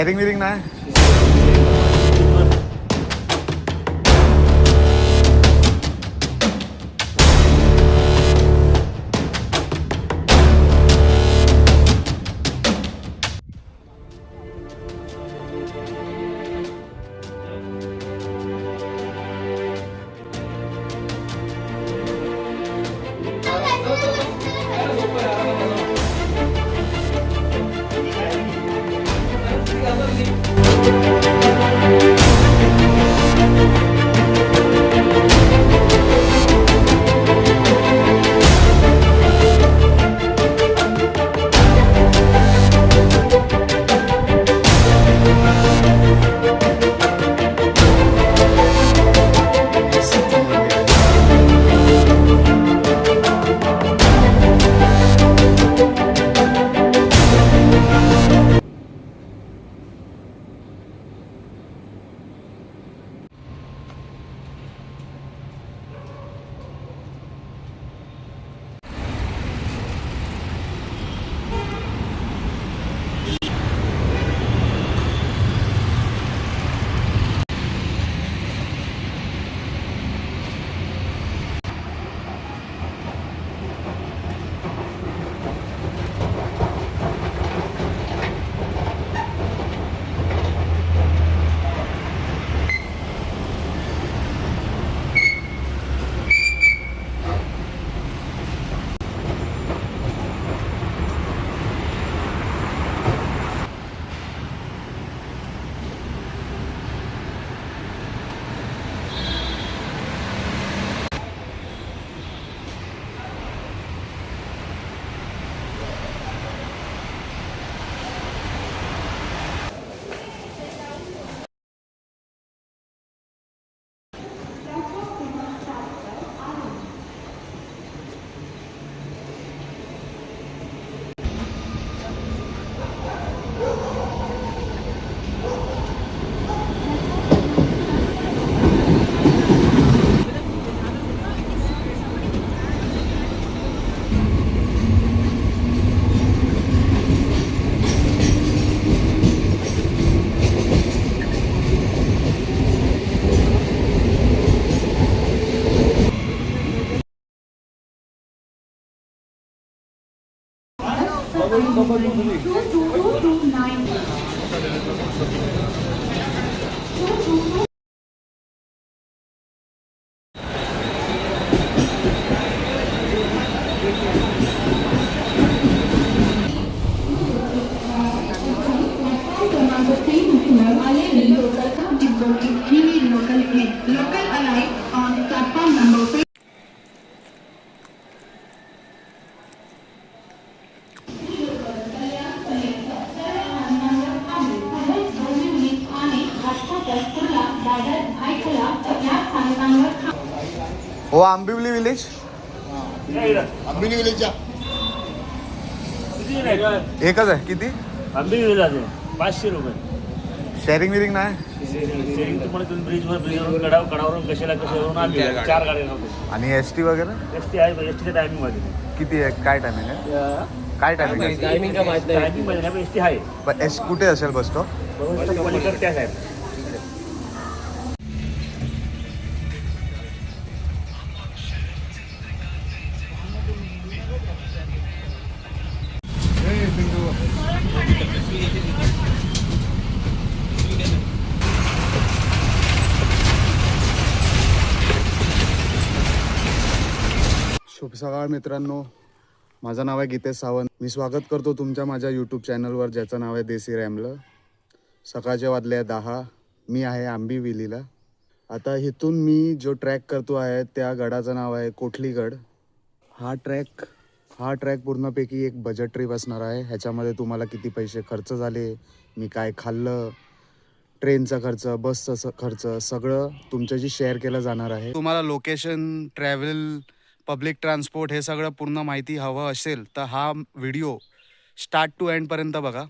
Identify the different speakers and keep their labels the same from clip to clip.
Speaker 1: Sharing विरिंग नाही
Speaker 2: Local alive on platform
Speaker 1: Ambivli village
Speaker 3: आंबिनी विलेजच्या
Speaker 1: एकच आहे किती
Speaker 4: आंबे विलाचे पाचशे रुपये
Speaker 1: शेअरिंग विरिंग नाही
Speaker 4: ब्रिजवर ब्रिजवरून कडाव कडावरून कशाला कशावरून आम्ही चार गाड्या नव्हते
Speaker 1: आणि एस टी वगैरे
Speaker 4: एस टी आहे एस टीच्या टायमिंगमध्ये
Speaker 1: किती आहे काय टायमिंग आहे काय टायमिंग आहे
Speaker 4: टायमिंग का माहीत नाही एस टी आहे
Speaker 1: पण एस कुठे असेल बस स्टॉप
Speaker 4: बरोबर पलीकडे त्या साहेब
Speaker 1: शुभ मित्रांनो माझं नाव आहे गीतेश सावंत. मी स्वागत करतो तुमच्या माझ्या यूट्यूब चॅनलवर ज्याचं नाव आहे देसी रॅमलं. सकाळचे वाजले आहे दहा. मी आहे आंबिविलीला आता इथून मी जो ट्रॅक करतो आहे त्या गडाचं नाव आहे कोठलीगड. हा ट्रॅक हा ट्रॅक पूर्णपैकी एक बजेट ट्रिप असणार आहे. ह्याच्यामध्ये तुम्हाला किती पैसे खर्च झाले मी काय खाल्लं ट्रेनचा खर्च बसचा खर्च सगळं तुमच्याशी शेअर केलं जाणार आहे. तुम्हाला लोकेशन ट्रॅव्हल पब्लिक ट्रान्सपोर्ट हे सगळं पूर्ण माहिती हवं असेल तर हा व्हिडिओ स्टार्ट टू एंडपर्यंत बघा.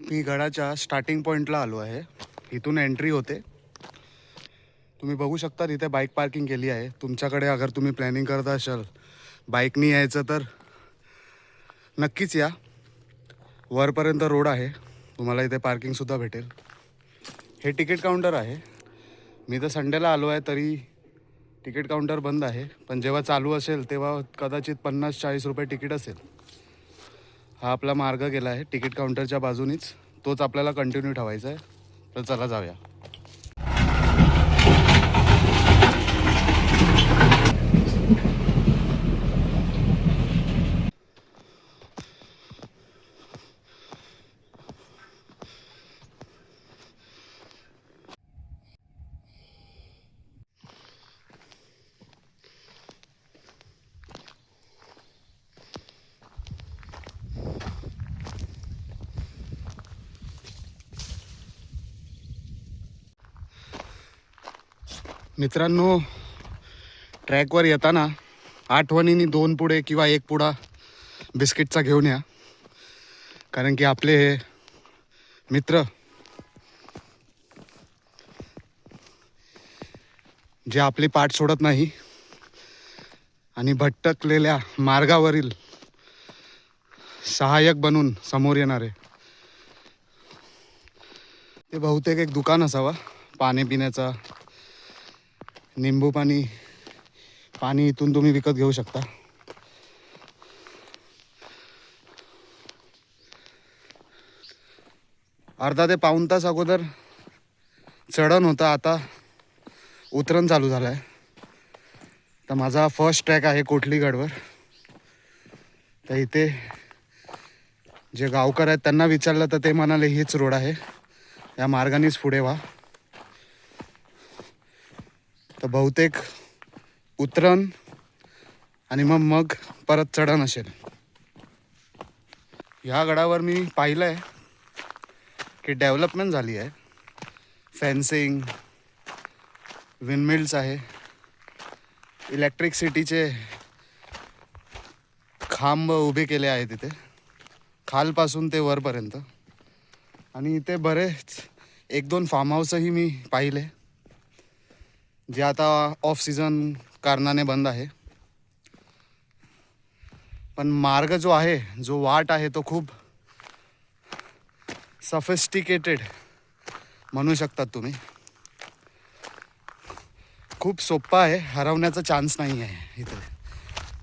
Speaker 1: मी गडाच्या स्टार्टिंग पॉईंटला आलो आहे. इथून एंट्री होते. तुम्ही बघू शकता इथे बाईक पार्किंग केली आहे. तुमच्याकडे अगर तुम्ही प्लॅनिंग करत असाल बाईकनी यायचं तर नक्कीच या. वरपर्यंत रोड आहे. तुम्हाला इथे पार्किंगसुद्धा भेटेल. हे तिकीट काउंटर आहे. मी तर संडेला आलो आहे तरी तिकीट काउंटर बंद आहे. पण जेव्हा चालू असेल तेव्हा कदाचित पन्नास चाळीस रुपये तिकीट असेल. हा आपला मार्ग गेला आहे. तिकीट काउंटरच्या बाजूनीच. तोच आपल्याला कंटिन्यू ठेवायचा आहे. तर चला जाऊया. मित्रांनो ट्रॅकवर येताना आठवणीने दोन पुढे किंवा एक पुडा बिस्किटचा घेऊन या. कारण की आपले हे मित्र जे आपली पाठ सोडत नाही आणि भटकलेल्या मार्गावरील सहाय्यक बनून समोर येणारे. ते बहुतेक एक दुकान असावा पाणी पिण्याचा. निंबू पाणी पाणी इथून तुम्ही विकत घेऊ शकता. अर्धा ते पाऊण तास अगोदर चढण होता आता उतरण चालू झालं आहे तर माझा फर्स्ट ट्रॅक आहे कोठलीगडवर. तर इथे जे गावकर आहेत त्यांना विचारलं तर ते म्हणाले हीच रोड आहे. या मार्गानेच पुढे व्हा. तर बहुतेक उतरण आणि मग मग परत चढण असेल. ह्या गडावर मी पाहिलं आहे की डेव्हलपमेंट झाली आहे. फेन्सिंग विनमिल्स आहे. इलेक्ट्रिकसिटीचे खांब उभे केले आहेत तिथे खालपासून ते वरपर्यंत. आणि इथे बरेच एक दोन फार्म हाऊसही मी पाहिले. जे आता ऑफ सीझन कारणाने बंद आहे. पण मार्ग जो आहे जो वाट आहे तो खूप सफिस्टिकेटेड म्हणू शकतात तुम्ही. खूप सोप्पा आहे हरवण्याचा चान्स नाही आहे इथे.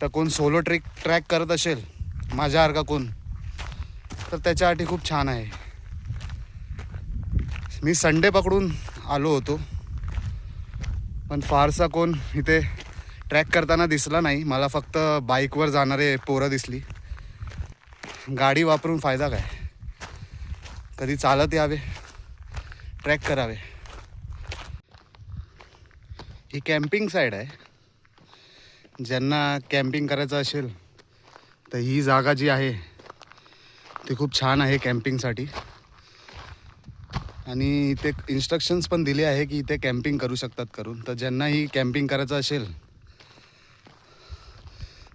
Speaker 1: तर कोण सोलो ट्रेक ट्रॅक करत असेल माझ्यासारखा कोण तर त्याच्यासाठी खूप छान आहे. मी संडे पकडून आलो होतो. पण फारसा कोण इथे ट्रॅक करताना दिसला नाही. मला फक्त बाईकवर जाणारे पोरं दिसली. गाडी वापरून फायदा काय? कधी चालत यावे? ट्रॅक करावे. ही कॅम्पिंग साईड आहे. ज्यांना कॅम्पिंग करायचं असेल तर ही जागा जी आहे ती खूप छान आहे कॅम्पिंगसाठी. आणि इथे इन्स्ट्रक्शन्स पण दिले आहे की इथे कॅम्पिंग करू शकतात करून. तर ज्यांनाही कॅम्पिंग करायचं असेल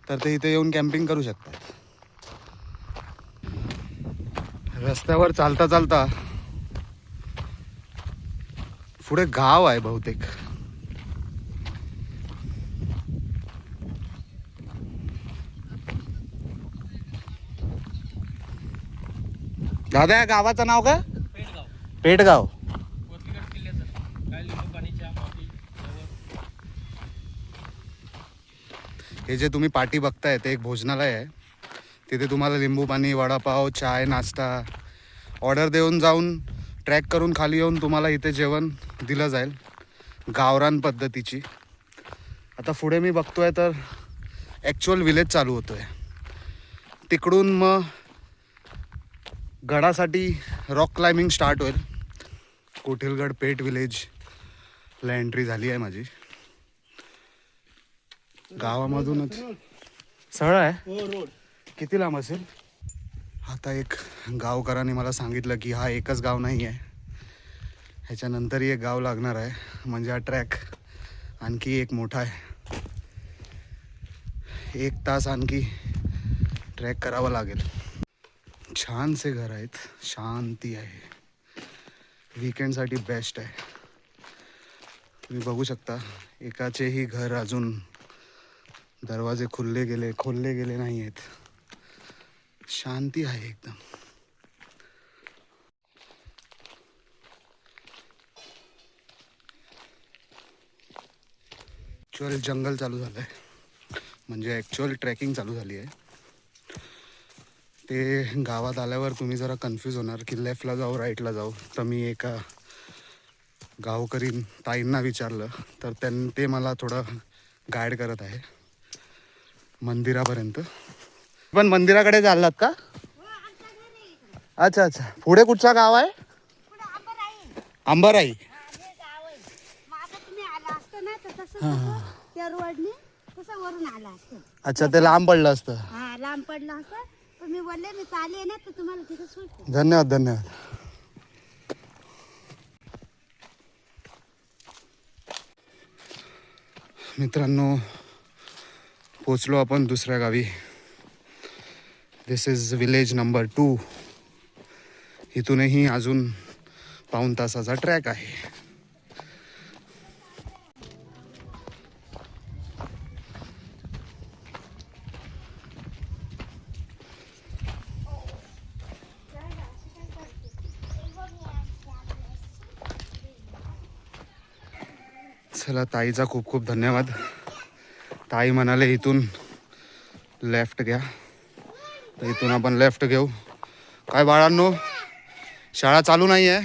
Speaker 1: तर ते इथे येऊन कॅम्पिंग करू शकतात. रस्त्यावर चालता चालता पुढे गाव आहे बहुतेक. दादा या गावाचं नाव का पेटगाव हे जे तुम्ही पाठी बघताय ते एक भोजनालय आहे. तिथे तुम्हाला लिंबू पाणी वडापाव चाय नाश्ता ऑर्डर देऊन जाऊन ट्रॅक करून खाली येऊन तुम्हाला इथे जेवण दिलं जाईल गावरान पद्धतीची. आता पुढे मी बघतोय तर ॲक्च्युअल विलेज चालू होतो आहे तिकडून मग गडासाठी रॉक क्लाइम्बिंग स्टार्ट होईल. कोठिलगड पेट विलेजला एंट्री झाली आहे माझी. गावामधूनच. सरळ आहे? किती लांब असेल? आता एक गावकरांनी मला सांगितलं की हा एकच गाव नाही आहे. ह्याच्यानंतरही एक गाव लागणार आहे. म्हणजे हा ट्रॅक आणखी एक मोठा आहे. एक तास आणखी ट्रॅक करावा लागेल. छानसे घर आहेत. शांती आहे. विकेंडसाठी बेस्ट आहे. तुम्ही बघू शकता एकाचेही घर अजून दरवाजे खुलले गेले खोलले गेले नाही आहेत शांती आहे एकदम. ॲक्च्युअल जंगल चालू झालं आहे म्हणजे ॲक्च्युअल ट्रॅकिंग चालू झाली आहे ते गावात आल्यावर तुम्ही जरा कन्फ्यूज होणार की लेफ्टला जाऊ राईटला जाऊ. तर मी एका गावकरी ताईंना विचारलं. तर त्यां ते मला थोडं गाईड करत आहे. मंदिरापर्यंत. पण मंदिराकडे चाललात का? अच्छा अच्छा. पुढे कुठचा गाव आहे? अंबाराई.
Speaker 5: त्या रोडने वरून आला असतं.
Speaker 1: अच्छा ते लांब पडलं असतं.
Speaker 5: हा लांब पडलं असतं. बोलले मी चालले ना तर तुम्हाला
Speaker 1: धन्यवाद धन्यवाद. मित्रांनो पोचलो आपण दुसऱ्या गावी. This is village number two इथूनही अजून पाऊण तासाचा ट्रॅक आहे. चला ताईचा खूप खूप धन्यवाद. ताई म्हणाले इथून लेफ्ट घ्या. तर इथून आपण लेफ्ट घेऊ. काय बाळांनो शाळा चालू नाही आहे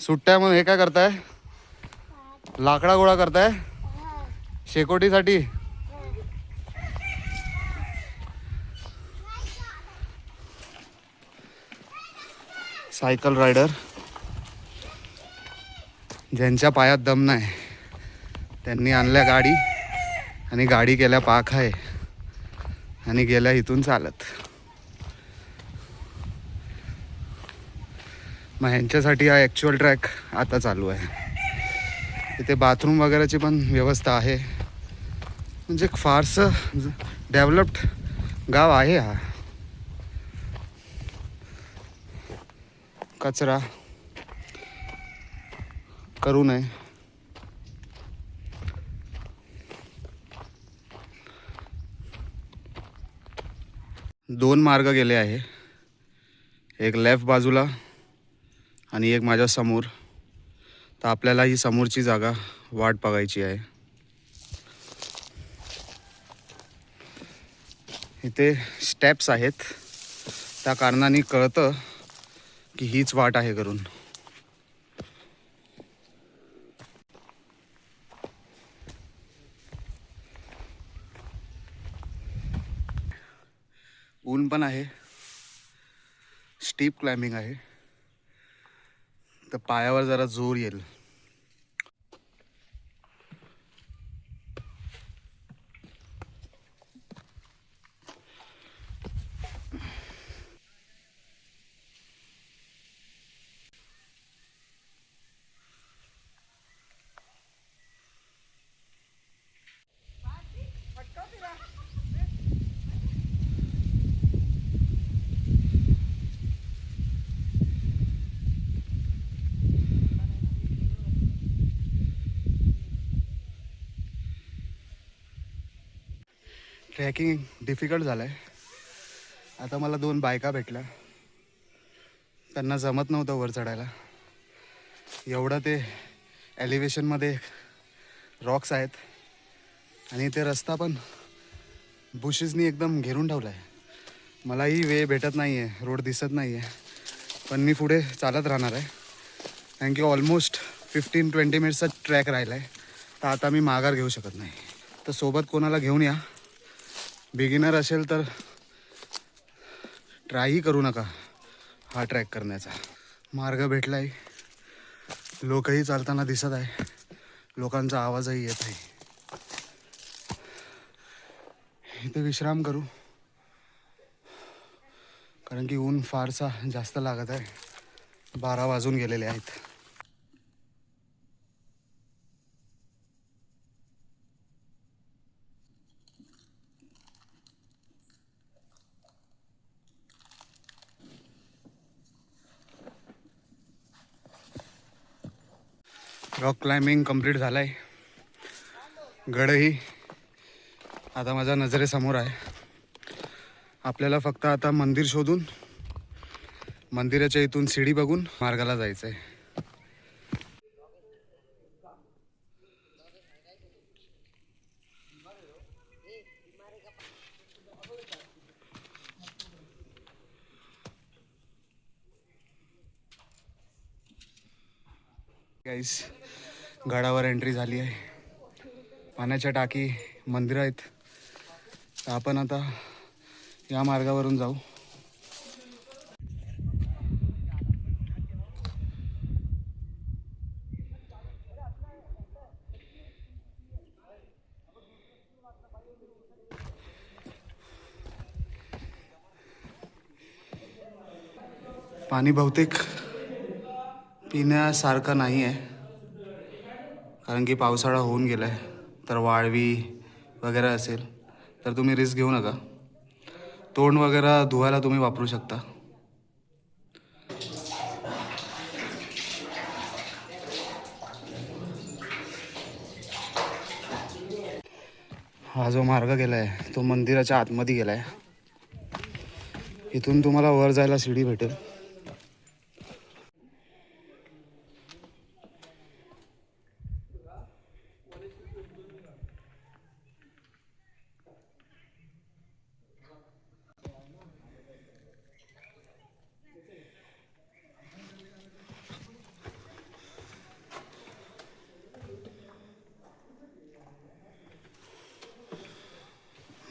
Speaker 1: सुट्ट्या म्हणून हे काय करताय? लाकडा गोळा करताय? शेकोटीसाठी? Cycle rider. ज्यांच्या पायात दम नाही त्यांनी आणल्या गाडी आणि गाडी केल्या पाक आहे आणि गेल्या इथून चालत. मग ह्यांच्यासाठी हा ॲक्च्युअल ट्रॅक आता चालू आहे. इथे बाथरूम वगैरेची पण व्यवस्था आहे. म्हणजे फारसं डेव्हलप्ड गाव आहे हा. कचरा. करू नये. दोन मार्ग गेले आहे. एक लेफ्ट बाजूला आणि एक माझ्यासमोर. तर आपल्याला ही समोरची जागा वाट बघायची आहे. इथे स्टेप्स आहेत. त्या कारणाने कळतं की हीच वाट आहे करून ऊन पण आहे. स्टीप क्लाइम्बिंग आहे. तर पायावर जरा जोर येईल. ट्रॅकिंग डिफिकल्ट झालं आहे आता मला दोन बायका भेटल्या. त्यांना जमत नव्हतं वर चढायला. एवढं ते ॲलिव्हेशनमध्ये रॉक्स आहेत. आणि ते रस्ता पण बुशेसनी एकदम घेरून ठेवला आहे मलाही वे भेटत नाही आहे रोड दिसत नाही आहे पण मी पुढे चालत राहणार आहे. कारण की ऑलमोस्ट फिफ्टीन ट्वेंटी मिनिट्सचा ट्रॅक राहिला आहे तर आता मी माघार घेऊ शकत नाही. तर सोबत कोणाला घेऊन या. बिगिनर असेल तर ट्रायही करू नका हा ट्रॅक करण्याचा. मार्ग भेटला आहे लोकही चालताना दिसत आहे. लोकांचा आवाजही येत आहे. इथे विश्राम करू. कारण की ऊन फारसा जास्त लागत आहे. बारा वाजून गेलेले आहेत. रॉक क्लाइम्बिंग कंप्लीट झालं आहे गडही आता माझ्या नजरेसमोर आहे. आपल्याला फक्त आता मंदिर शोधून मंदिराच्या इथून शिडी बघून मार्गाला जायचं आहे गाईस गडावर एंट्री झाली आहे. पाण्याच्या टाकी मंदिरं आहेत. तर आपण आता या मार्गावरून जाऊ. पाणी बहुतेक पिण्यासारखं नाही आहे कारण की पावसाळा होऊन गेला आहे तर वाळवी वगैरे असेल तर तुम्ही रिस्क घेऊ नका. तोंड वगैरे धुवायला तुम्ही वापरू शकता. हा जो मार्ग गेला आहे तो मंदिराच्या आतमध्ये गेला आहे इथून तुम्हाला वर जायला शिडी भेटेल.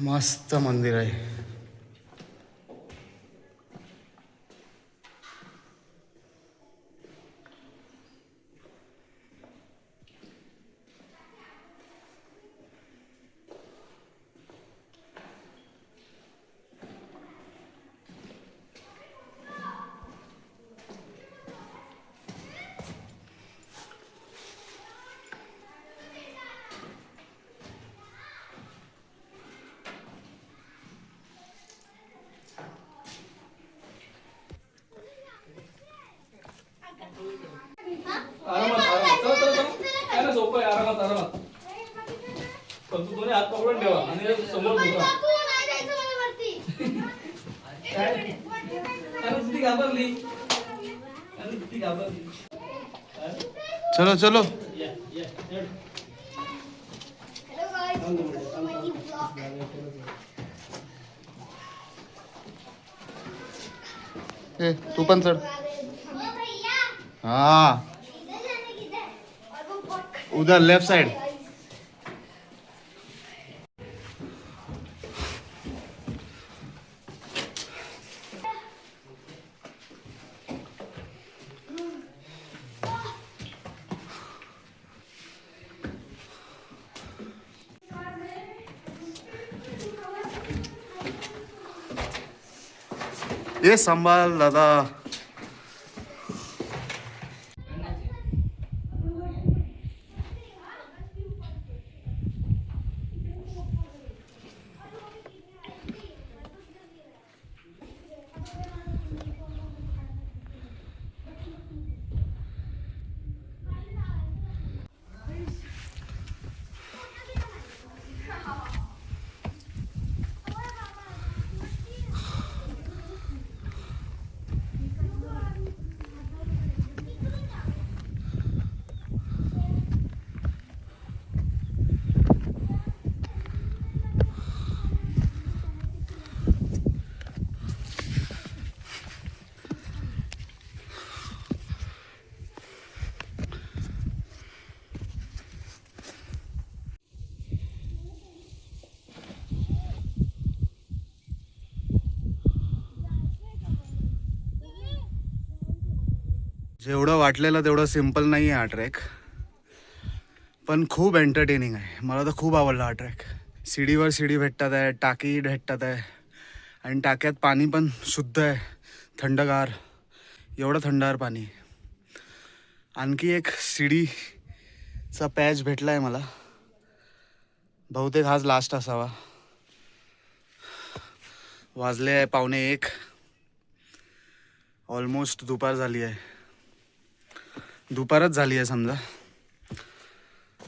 Speaker 1: मस्त मंदिर आहे.
Speaker 6: दोन्ही हात पकडून ठेवा आणि समोर ती घाबरली. आणि ती घाबरली.
Speaker 1: चलो चलो. ए तू पण चढ. हा. उधर लेफ्ट साइड ये सांभाळ दादा जेवढं वाटलेलं तेवढं सिंपल नाही आहे हा ट्रॅक पण खूप एंटरटेनिंग आहे. मला तर खूप आवडला हा ट्रॅक शिडीवर शिडी भेटतात आहे टाकी भेटतात आहे. आणि टाक्यात पाणी पण शुद्ध आहे. थंडगार. एवढं थंडगार पाणी. आणखी एक शिडीचा पॅच भेटला आहे मला. बहुतेक हाच लास्ट असावा. वाजले आहे पावणे एक. ऑलमोस्ट दुपार झाली आहे. दुपारच झाली आहे समजा.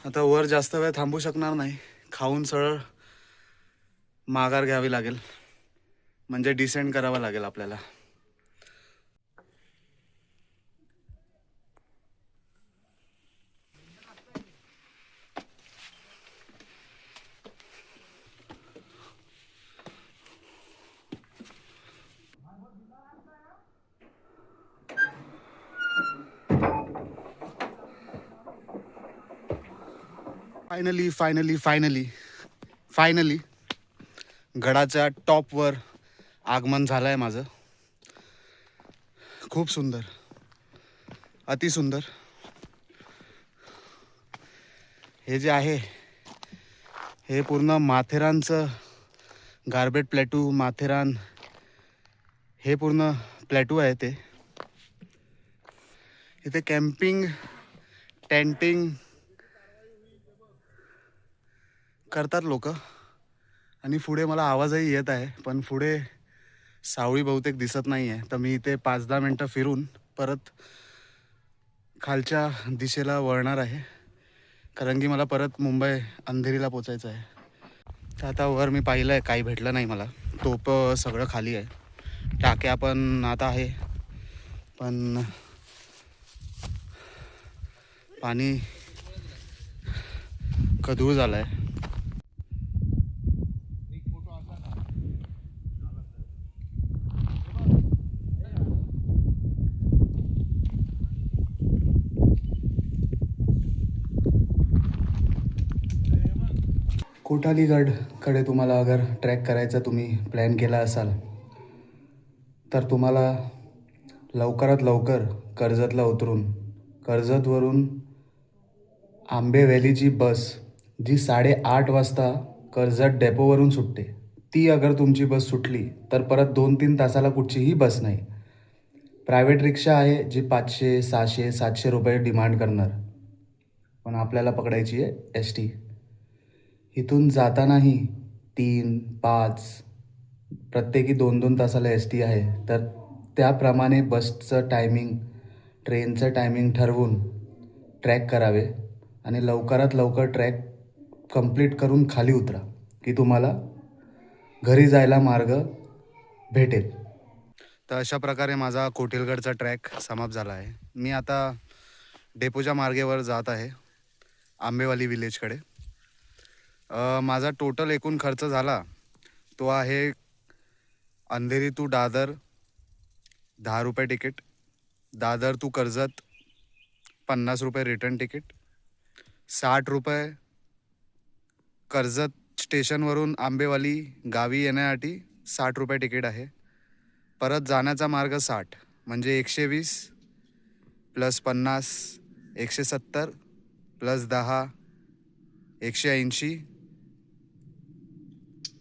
Speaker 1: आता वर जास्त वेळ थांबू शकणार नाही. खाऊन सरळ माघार घ्यावी लागेल. म्हणजे डिसेंड करावं लागेल आपल्याला. फायनली फायनली फायनली फायनली गडाच्या टॉपवर आगमन झालं आहे माझं. खूप सुंदर. अतिसुंदर हे जे आहे हे पूर्ण माथेरानचं गार्बेट प्लॅटू माथेरान हे पूर्ण प्लॅटू आहे ते. इथे कॅम्पिंग टेंटिंग करतात लोक. आणि पुढे मला आवाजही येत आहे पण पुढे सावळी बहुतेक दिसत नाही आहे तर मी इथे पाच दहा मिनटं फिरून परत खालच्या दिशेला वळणार आहे. कारण की मला परत मुंबई अंधेरीला पोचायचं आहे. तर आता वर मी पाहिलं आहे काही भेटलं नाही मला. तोप सगळं खाली आहे. टाक्या पण आता आहे. पण पाणी कधूळ झालं आहे कोटालीगडकडे तुम्हाला अगर ट्रॅक करायचा तुम्ही प्लॅन केला असाल तर तुम्हाला लवकरात लवकर कर्जतला उतरून कर्जतवरून आंबे व्हॅलीची बस जी साडेआठ वाजता कर्जत डेपोवरून सुटते. ती अगर तुमची बस सुटली तर परत दोन तीन तासाला कुठचीही बस नाही. प्रायव्हेट रिक्षा आहे जी पाचशे सहाशे सातशे रुपये डिमांड करणार. पण आपल्याला पकडायची आहे एस टी. इथून जातानाही तीन पाच प्रत्येकी दोन दोन तासाला एस टी आहे. तर त्याप्रमाणे बसचं टायमिंग ट्रेनचं टायमिंग ठरवून ट्रॅक करावे आणि लवकरात लवकर ट्रॅक कंप्लीट करून खाली उतरा की तुम्हाला घरी जायला मार्ग भेटेल. तर अशा प्रकारे माझा कोटिलगडचा ट्रॅक समाप्त झाला आहे. मी आता डेपोच्या मार्गेवर जात आहे आंबेवाली विलेजकडे माझा टोटल एकूण खर्च झाला तो आहे अंधेरी टू दादर दहा रुपये तिकीट दादर टू कर्जत पन्नास रुपये रिटर्न तिकीट साठ रुपये कर्जत स्टेशनवरून आंबेवाली गावी येण्यासाठी साठ रुपये तिकीट आहे. परत जाण्याचा मार्ग साठ म्हणजे एकशे वीस प्लस पन्नास एकशे सत्तर प्लस दहा एकशे ऐंशी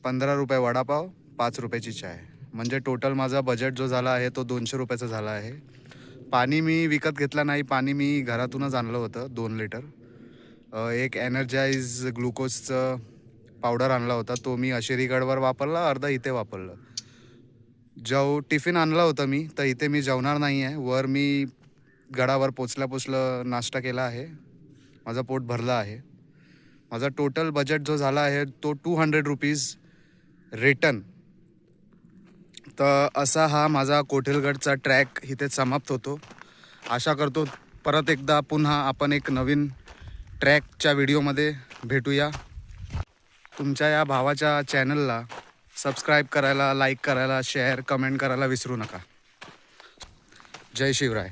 Speaker 1: पंधरा रुपये वडापाव पाच रुपयाची चाय. म्हणजे टोटल माझा बजेट जो झाला आहे तो दोनशे रुपयाचा झाला आहे. पाणी मी विकत घेतलं नाही पाणी मी घरातूनच आणलं होतं दोन लिटर एक एनर्जाईज ग्लुकोजचं पावडर आणला होता तो मी अशेरीगडवर वापरला अर्धा इथे वापरलं. जेव टिफिन आणला होता मी तर इथे मी जेवणार नाही आहे. वर मी गडावर पोचल्या पोचलं नाश्ता केला आहे. माझं पोट भरलं आहे. माझा टोटल बजेट जो झाला आहे तो टू हंड्रेड रुपीज रिटर्न तर असा हा माझा कोठेलगडचा ट्रॅक इथे समाप्त होतो. आशा करतो परत एकदा पुन्हा आपण एक नवीन ट्रॅकच्या व्हिडिओमध्ये भेटूया. तुमच्या या भावाच्या चॅनलला सबस्क्राईब करायला लाईक करायला शेअर कमेंट करायला विसरू नका. जय शिवराय.